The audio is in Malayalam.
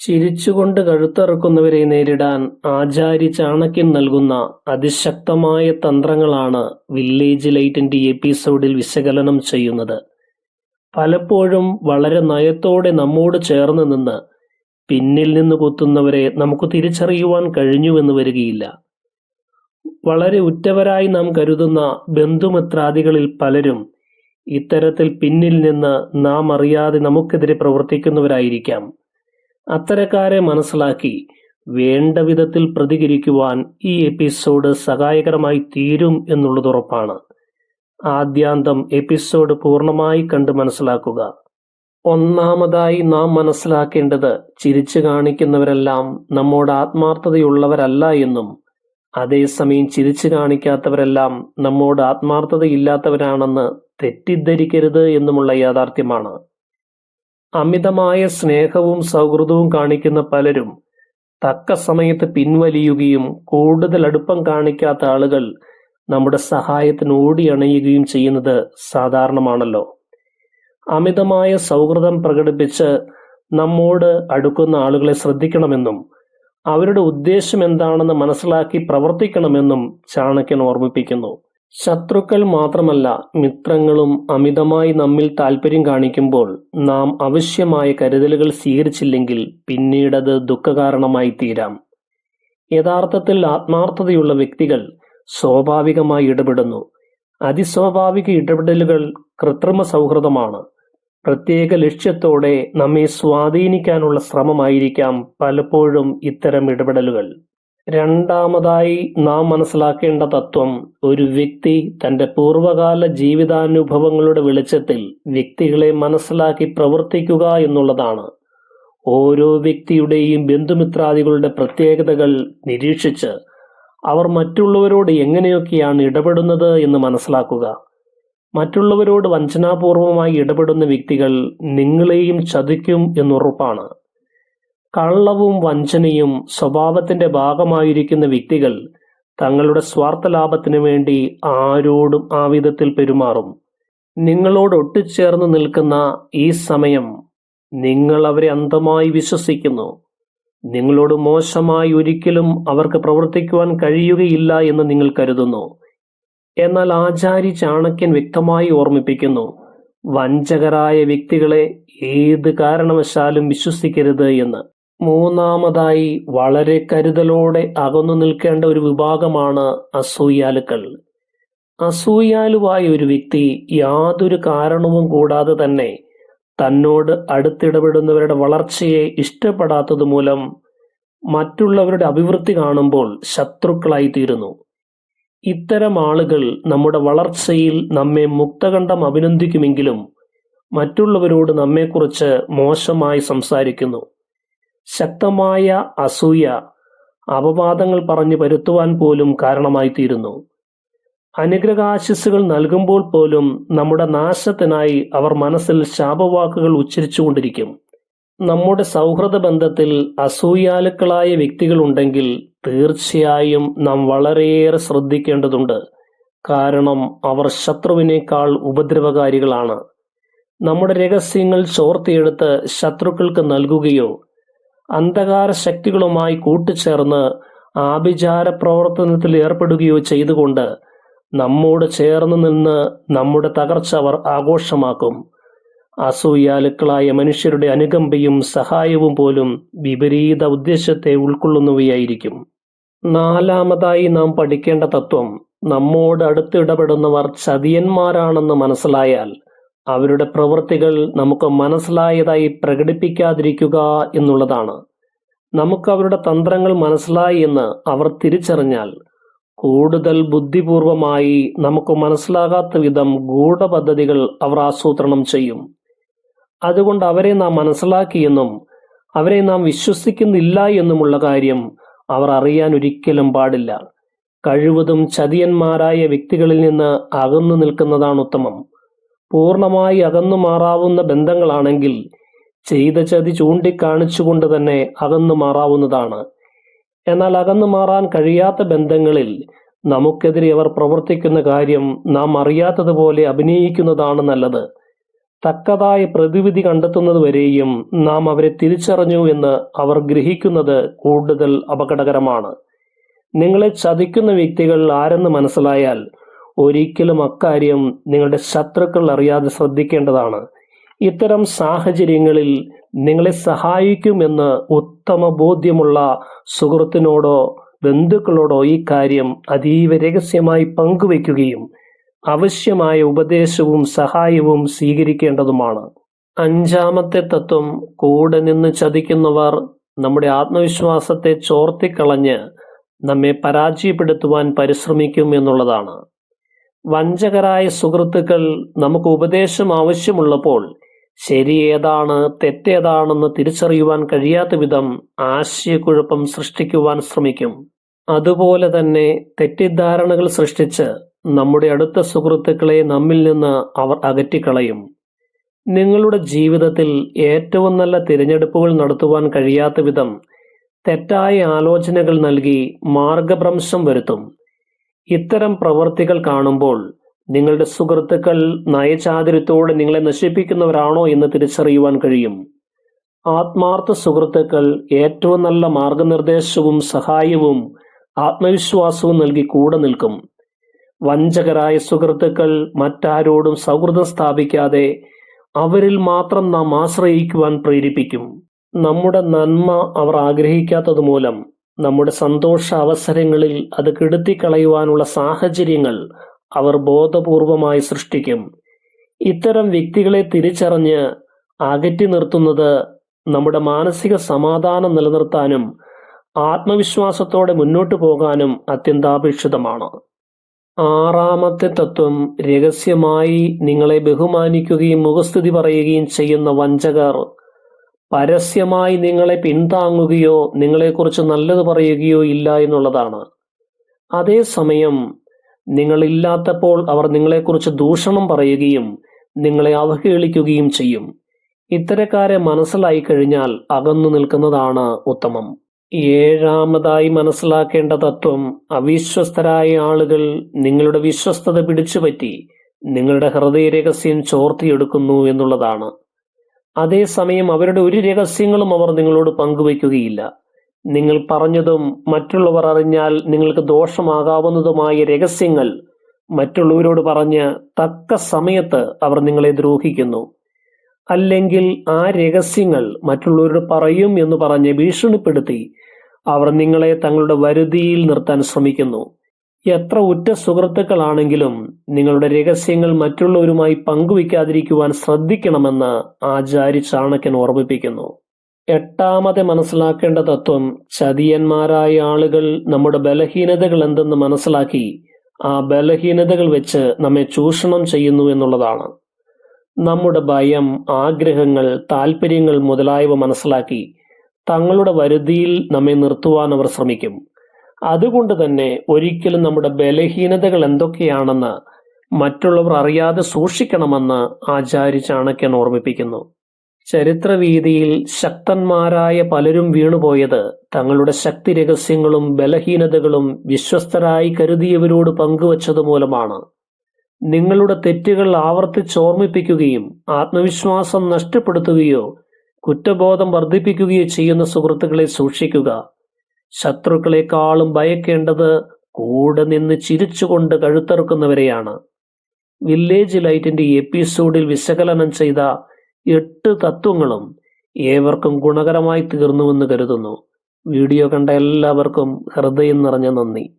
ചിരിച്ചുകൊണ്ട് കഴുത്തറുക്കുന്നവരെ നേരിടാൻ ആചാര്യ ചാണക്യൻ നൽകുന്ന അതിശക്തമായ തന്ത്രങ്ങളാണ് വില്ലേജ് ലൈറ്റിന്റെ എപ്പിസോഡിൽ വിശകലനം ചെയ്യുന്നത്. പലപ്പോഴും വളരെ നയത്തോടെ നമ്മോട് ചേർന്ന് നിന്ന് പിന്നിൽ നിന്ന് കുത്തുന്നവരെ നമുക്ക് തിരിച്ചറിയുവാൻ കഴിഞ്ഞുവെന്ന് വരികയില്ല. വളരെ ഉറ്റവരായി നാം കരുതുന്ന ബന്ധുമിത്രാദികളിൽ പലരും ഇത്തരത്തിൽ പിന്നിൽ നിന്ന് നാം അറിയാതെ നമുക്കെതിരെ പ്രവർത്തിക്കുന്നവരായിരിക്കാം. അത്തരക്കാരെ മനസ്സിലാക്കി വേണ്ട വിധത്തിൽ പ്രതികരിക്കുവാൻ ഈ എപ്പിസോഡ് സഹായകരമായി തീരും എന്നുള്ളത് ഉറപ്പാണ്. ആദ്യാന്തം എപ്പിസോഡ് പൂർണമായി കണ്ട് മനസ്സിലാക്കുക. ഒന്നാമതായി നാം മനസ്സിലാക്കേണ്ടത് ചിരിച്ചു കാണിക്കുന്നവരെല്ലാം നമ്മോട് ആത്മാർത്ഥതയുള്ളവരല്ല എന്നും അതേസമയം ചിരിച്ചു കാണിക്കാത്തവരെല്ലാം നമ്മോട് ആത്മാർത്ഥതയില്ലാത്തവരാണെന്ന് തെറ്റിദ്ധരിക്കരുത് എന്നുമുള്ള യാഥാർത്ഥ്യമാണ്. അമിതമായ സ്നേഹവും സൗഹൃദവും കാണിക്കുന്ന പലരും തക്ക സമയത്ത് പിൻവലിയുകയും കൂടുതൽ അടുപ്പം കാണിക്കാത്ത ആളുകൾ നമ്മുടെ സഹായത്തിന് ഓടിയണയുകയും ചെയ്യുന്നത് സാധാരണമാണല്ലോ. അമിതമായ സൗഹൃദം പ്രകടിപ്പിച്ച് നമ്മോട് അടുക്കുന്ന ആളുകളെ ശ്രദ്ധിക്കണമെന്നും അവരുടെ ഉദ്ദേശം എന്താണെന്ന് മനസ്സിലാക്കി പ്രവർത്തിക്കണമെന്നും ചാണക്യൻ ഓർമ്മിപ്പിക്കുന്നു. ശത്രുക്കൾ മാത്രമല്ല മിത്രങ്ങളും അമിതമായി നമ്മിൽ താല്പര്യം കാണിക്കുമ്പോൾ നാം ആവശ്യമായ കരുതലുകൾ സ്വീകരിച്ചില്ലെങ്കിൽ പിന്നീടത് ദുഃഖകാരണമായി തീരാം യഥാർത്ഥത്തിൽ ആത്മാർത്ഥതയുള്ള വ്യക്തികൾ സ്വാഭാവികമായി ഇടപെടുന്നു. അതിസ്വാഭാവിക ഇടപെടലുകൾ കൃത്രിമ സൗഹൃദമാണ്. പ്രത്യേക ലക്ഷ്യത്തോടെ നമ്മെ സ്വാധീനിക്കാനുള്ള ശ്രമമായിരിക്കാം പലപ്പോഴും ഇത്തരം ഇടപെടലുകൾ. രണ്ടാമതായി നാം മനസ്സിലാക്കേണ്ട തത്വം ഒരു വ്യക്തി തന്റെ പൂർവകാല ജീവിതാനുഭവങ്ങളുടെ വെളിച്ചത്തിൽ വ്യക്തികളെ മനസ്സിലാക്കി പ്രവർത്തിക്കുക എന്നുള്ളതാണ്. ഓരോ വ്യക്തിയുടെയും ബന്ധുമിത്രാദികളുടെ പ്രത്യേകതകൾ നിരീക്ഷിച്ച് അവർ മറ്റുള്ളവരോട് എങ്ങനെയൊക്കെയാണ് ഇടപെടുന്നത് എന്ന് മനസ്സിലാക്കുക. മറ്റുള്ളവരോട് വഞ്ചനാപൂർവമായി ഇടപെടുന്ന വ്യക്തികൾ നിങ്ങളെയും ചതിക്കും എന്നുറപ്പാണ്. കള്ളവും വഞ്ചനയും സ്വഭാവത്തിന്റെ ഭാഗമായിരിക്കുന്ന വ്യക്തികൾ തങ്ങളുടെ സ്വാർത്ഥ ലാഭത്തിന് വേണ്ടി ആരോടും ആ വിധത്തിൽ പെരുമാറും. നിങ്ങളോട് ഒട്ടിച്ചേർന്ന് നിൽക്കുന്ന ഈ സമയം നിങ്ങൾ അവരെ അന്ധമായി വിശ്വസിക്കുന്നു. നിങ്ങളോട് മോശമായി ഒരിക്കലും അവർക്ക് പ്രവർത്തിക്കുവാൻ കഴിയുകയില്ല എന്ന് നിങ്ങൾ കരുതുന്നു. എന്നാൽ ആചാരി ചാണക്യൻ വ്യക്തമായി ഓർമ്മിപ്പിക്കുന്നു വഞ്ചകരായ വ്യക്തികളെ ഏത് കാരണവശാലും വിശ്വസിക്കരുത് എന്ന്. മൂന്നാമതായി വളരെ കരുതലോടെ അകന്നു നിൽക്കേണ്ട ഒരു വിഭാഗമാണ് അസൂയാലുക്കൾ. അസൂയാലുവായ ഒരു വ്യക്തി യാതൊരു കാരണവും കൂടാതെ തന്നെ തന്നോട് അടുത്തിടപെടുന്നവരുടെ വളർച്ചയെ ഇഷ്ടപ്പെടാത്തത് മൂലം മറ്റുള്ളവരുടെ അഭിവൃദ്ധി കാണുമ്പോൾ ശത്രുക്കളായി തീരുന്നു ഇത്തരം ആളുകൾ നമ്മുടെ വളർച്ചയിൽ നമ്മെ മുക്തകണ്ഠം അഭിനന്ദിക്കുമെങ്കിലും മറ്റുള്ളവരോട് നമ്മെക്കുറിച്ച് മോശമായി സംസാരിക്കുന്നു. ശക്തമായ അസൂയ അപവാദങ്ങൾ പറഞ്ഞു പരുത്തുവാൻ പോലും കാരണമായി തീരുന്നു അനുഗ്രഹാശിസ്സുകൾ നൽകുമ്പോൾ പോലും നമ്മുടെ നാശത്തിനായി അവർ മനസ്സിൽ ശാപവാക്കുകൾ ഉച്ചരിച്ചുകൊണ്ടിരിക്കും. നമ്മുടെ സൗഹൃദ ബന്ധത്തിൽ അസൂയാലുക്കളായ വ്യക്തികളുണ്ടെങ്കിൽ തീർച്ചയായും നാം വളരെയേറെ ശ്രദ്ധിക്കേണ്ടതുണ്ട്. കാരണം അവർ ശത്രുവിനേക്കാൾ ഉപദ്രവകാരികളാണ്. നമ്മുടെ രഹസ്യങ്ങൾ ചോർത്തിയെടുത്ത് ശത്രുക്കൾക്ക് നൽകുകയോ അന്ധകാര ശക്തികളുമായി കൂട്ടുചേർന്ന് ആഭിചാര പ്രവർത്തനത്തിൽ ഏർപ്പെടുകയോ ചെയ്തുകൊണ്ട് നമ്മോട് ചേർന്ന് നിന്ന് നമ്മുടെ തകർച്ച അവർ ആഘോഷമാക്കും. അസൂയാലുക്കളായ മനുഷ്യരുടെ അനുകമ്പയും സഹായവും പോലും വിപരീത ഉദ്ദേശത്തെ ഉൾക്കൊള്ളുന്നവയായിരിക്കും. നാലാമതായി നാം പഠിക്കേണ്ട തത്വം നമ്മോട് അടുത്തിടപെടുന്നവർ ചതിയന്മാരാണെന്ന് മനസ്സിലായാൽ അവരുടെ പ്രവൃത്തികൾ നമുക്ക് മനസ്സിലായതായി പ്രകടിപ്പിക്കാതിരിക്കുക എന്നുള്ളതാണ്. നമുക്ക് അവരുടെ തന്ത്രങ്ങൾ മനസ്സിലായി എന്ന് അവർ തിരിച്ചറിഞ്ഞാൽ കൂടുതൽ ബുദ്ധിപൂർവമായി നമുക്ക് മനസ്സിലാകാത്ത വിധം ഗൂഢപദ്ധതികൾ അവർ ആസൂത്രണം ചെയ്യും. അതുകൊണ്ട് അവരെ നാം മനസ്സിലാക്കിയെന്നും അവരെ നാം വിശ്വസിക്കുന്നില്ല എന്നുമുള്ള കാര്യം അവർ അറിയാൻ ഒരിക്കലും പാടില്ല. കഴിവതും ചതിയന്മാരായ വ്യക്തികളിൽ നിന്ന് അകന്നു നിൽക്കുന്നതാണ് ഉത്തമം. പൂർണമായി അകന്നു മാറാവുന്ന ബന്ധങ്ങളാണെങ്കിൽ ചെയ്ത ചതി ചൂണ്ടിക്കാണിച്ചുകൊണ്ട് തന്നെ അകന്നു മാറാവുന്നതാണ്. എന്നാൽ അകന്നു മാറാൻ കഴിയാത്ത ബന്ധങ്ങളിൽ നമുക്കെതിരെ അവർ പ്രവർത്തിക്കുന്ന കാര്യം നാം അറിയാത്തതുപോലെ അഭിനയിക്കുന്നതാണ് നല്ലത്. തക്കതായ പ്രതിവിധി കണ്ടെത്തുന്നതുവരെയും നാം അവരെ തിരിച്ചറിഞ്ഞു എന്ന് അവർ ഗ്രഹിക്കുന്നത് കൂടുതൽ അപകടകരമാണ്. നിങ്ങളെ ചതിക്കുന്ന വ്യക്തികൾ ആരെന്ന് മനസ്സിലായാൽ ഒരിക്കലും അക്കാര്യം നിങ്ങളുടെ ശത്രുക്കൾ അറിയാതെ ശ്രദ്ധിക്കേണ്ടതാണ്. ഇത്തരം സാഹചര്യങ്ങളിൽ നിങ്ങളെ സഹായിക്കുമെന്ന് ഉത്തമ ബോധ്യമുള്ള സുഹൃത്തിനോടോ ബന്ധുക്കളോടോ ഈ കാര്യം അതീവ രഹസ്യമായി പങ്കുവയ്ക്കുകയും ആവശ്യമായ ഉപദേശവും സഹായവും സ്വീകരിക്കേണ്ടതുമാണ്. അഞ്ചാമത്തെ തത്വം കൂടെ നിന്ന് ചതിക്കുന്നവർ നമ്മുടെ ആത്മവിശ്വാസത്തെ ചോർത്തിക്കളഞ്ഞ് നമ്മെ പരാജയപ്പെടുത്തുവാൻ പരിശ്രമിക്കും എന്നുള്ളതാണ്. വഞ്ചകരായ സുഹൃത്തുക്കൾ നമുക്ക് ഉപദേശം ആവശ്യമുള്ളപ്പോൾ ശരി ഏതാണ് തെറ്റേതാണെന്ന് തിരിച്ചറിയുവാൻ കഴിയാത്ത വിധം ആശയക്കുഴപ്പം സൃഷ്ടിക്കുവാൻ ശ്രമിക്കും. അതുപോലെ തന്നെ തെറ്റിദ്ധാരണകൾ സൃഷ്ടിച്ച് നമ്മുടെ അടുത്ത സുഹൃത്തുക്കളെ നമ്മിൽ നിന്ന് അവർ അകറ്റിക്കളയും. നിങ്ങളുടെ ജീവിതത്തിൽ ഏറ്റവും നല്ല തിരഞ്ഞെടുപ്പുകൾ നടത്തുവാൻ കഴിയാത്ത വിധം തെറ്റായ ആലോചനകൾ നൽകി മാർഗഭ്രംശം വരുത്തും. ഇത്തരം പ്രവൃത്തികൾ കാണുമ്പോൾ നിങ്ങളുടെ സുഹൃത്തുക്കൾ നയചാതുര്യത്തോടെ നിങ്ങളെ നശിപ്പിക്കുന്നവരാണോ എന്ന് തിരിച്ചറിയുവാൻ കഴിയും. ആത്മാർത്ഥ സുഹൃത്തുക്കൾ ഏറ്റവും നല്ല മാർഗനിർദ്ദേശവും സഹായവും ആത്മവിശ്വാസവും നൽകി കൂടെ നിൽക്കും. വഞ്ചകരായ സുഹൃത്തുക്കൾ മറ്റാരോടും സൗഹൃദം സ്ഥാപിക്കാതെ അവരിൽ മാത്രം നാം ആശ്രയിക്കുവാൻ പ്രേരിപ്പിക്കും. നമ്മുടെ നന്മ അവർ ആഗ്രഹിക്കാത്തത് മൂലം നമ്മുടെ സന്തോഷ അവസരങ്ങളിൽ അത് കെടുത്തിക്കളയുവാനുള്ള സാഹചര്യങ്ങൾ അവർ ബോധപൂർവമായി സൃഷ്ടിക്കും. ഇത്തരം വ്യക്തികളെ തിരിച്ചറിഞ്ഞ് അകറ്റി നിർത്തുന്നത് നമ്മുടെ മാനസിക സമാധാനം നിലനിർത്താനും ആത്മവിശ്വാസത്തോടെ മുന്നോട്ടു പോകാനും അത്യന്താപേക്ഷിതമാണ്. ആറാമത്തെ തത്വം രഹസ്യമായി നിങ്ങളെ ബഹുമാനിക്കുകയും മുഖസ്തുതി പറയുകയും ചെയ്യുന്ന വഞ്ചകർ പരസ്യമായി നിങ്ങളെ പിന്താങ്ങുകയോ നിങ്ങളെക്കുറിച്ച് നല്ലത് പറയുകയോ ഇല്ല എന്നുള്ളതാണ്. അതേസമയം നിങ്ങളില്ലാത്തപ്പോൾ അവർ നിങ്ങളെക്കുറിച്ച് ദൂഷണം പറയുകയും നിങ്ങളെ അവഹേളിക്കുകയും ചെയ്യും. ഇത്തരക്കാരെ മനസ്സിലായി കഴിഞ്ഞാൽ അകന്നു നിൽക്കുന്നതാണ് ഉത്തമം. ഏഴാമതായി മനസ്സിലാക്കേണ്ട തത്വം അവിശ്വസ്തരായ ആളുകൾ നിങ്ങളുടെ വിശ്വസ്തത പിടിച്ചുപറ്റി നിങ്ങളുടെ ഹൃദയ രഹസ്യം ചോർത്തിയെടുക്കുന്നു എന്നുള്ളതാണ്. അതേസമയം അവരുടെ ഒരു രഹസ്യങ്ങളും അവർ നിങ്ങളോട് പങ്കുവയ്ക്കുകയില്ല. നിങ്ങൾ പറഞ്ഞതും മറ്റുള്ളവർ അറിഞ്ഞാൽ നിങ്ങൾക്ക് ദോഷമാകാവുന്നതുമായ രഹസ്യങ്ങൾ മറ്റുള്ളവരോട് പറഞ്ഞ് തക്ക സമയത്ത് അവർ നിങ്ങളെ ദ്രോഹിക്കുന്നു. അല്ലെങ്കിൽ ആ രഹസ്യങ്ങൾ മറ്റുള്ളവരോട് പറയും എന്ന് പറഞ്ഞ് ഭീഷണിപ്പെടുത്തി അവർ നിങ്ങളെ തങ്ങളുടെ വരുതിയിൽ നിർത്താൻ ശ്രമിക്കുന്നു. എത്ര ഉറ്റ സുഹൃത്തുക്കളാണെങ്കിലും നിങ്ങളുടെ രഹസ്യങ്ങൾ മറ്റുള്ളവരുമായി പങ്കുവയ്ക്കാതിരിക്കുവാൻ ശ്രദ്ധിക്കണമെന്ന് ആചാര്യ ചാണക്യൻ ഓർമ്മിപ്പിക്കുന്നു. എട്ടാമതെ മനസ്സിലാക്കേണ്ട തത്വം ചതിയന്മാരായ ആളുകൾ നമ്മുടെ ബലഹീനതകൾ എന്തെന്ന് മനസ്സിലാക്കി ആ ബലഹീനതകൾ വെച്ച് നമ്മെ ചൂഷണം ചെയ്യുന്നു എന്നുള്ളതാണ്. നമ്മുടെ ഭയം ആഗ്രഹങ്ങൾ താല്പര്യങ്ങൾ മുതലായവ മനസ്സിലാക്കി തങ്ങളുടെ വരുതിയിൽ നമ്മെ നിർത്തുവാൻ അവർ ശ്രമിക്കും. അതുകൊണ്ട് തന്നെ ഒരിക്കലും നമ്മുടെ ബലഹീനതകൾ എന്തൊക്കെയാണെന്ന് മറ്റുള്ളവർ അറിയാതെ സൂക്ഷിക്കണമെന്ന് ആചാര്യ ചാണക്യൻ ഓർമ്മിപ്പിക്കുന്നു. ചരിത്രവീതിയിൽ ശക്തന്മാരായ പലരും വീണുപോയത് തങ്ങളുടെ ശക്തി രഹസ്യങ്ങളും ബലഹീനതകളും വിശ്വസ്തരായി കരുതിയവരോട് പങ്കുവച്ചത് മൂലമാണ്. നിങ്ങളുടെ തെറ്റുകൾ ആവർത്തിച്ചോർമ്മിപ്പിക്കുകയും ആത്മവിശ്വാസം നഷ്ടപ്പെടുത്തുകയോ കുറ്റബോധം വർദ്ധിപ്പിക്കുകയോ ചെയ്യുന്ന സുഹൃത്തുക്കളെ സൂക്ഷിക്കുക. ശത്രുക്കളെക്കാളും ഭയക്കേണ്ടത് കൂടെ നിന്ന് ചിരിച്ചുകൊണ്ട് കഴുത്തറുക്കുന്നവരെയാണ്. വില്ലേജ് ലൈറ്റിന്റെ എപ്പിസോഡിൽ വിശകലനം ചെയ്ത എട്ട് തത്വങ്ങളും ഏവർക്കും ഗുണകരമായി തീർന്നുവെന്ന് കരുതുന്നു. വീഡിയോ കണ്ട എല്ലാവർക്കും ഹൃദയം നിറഞ്ഞ നന്ദി.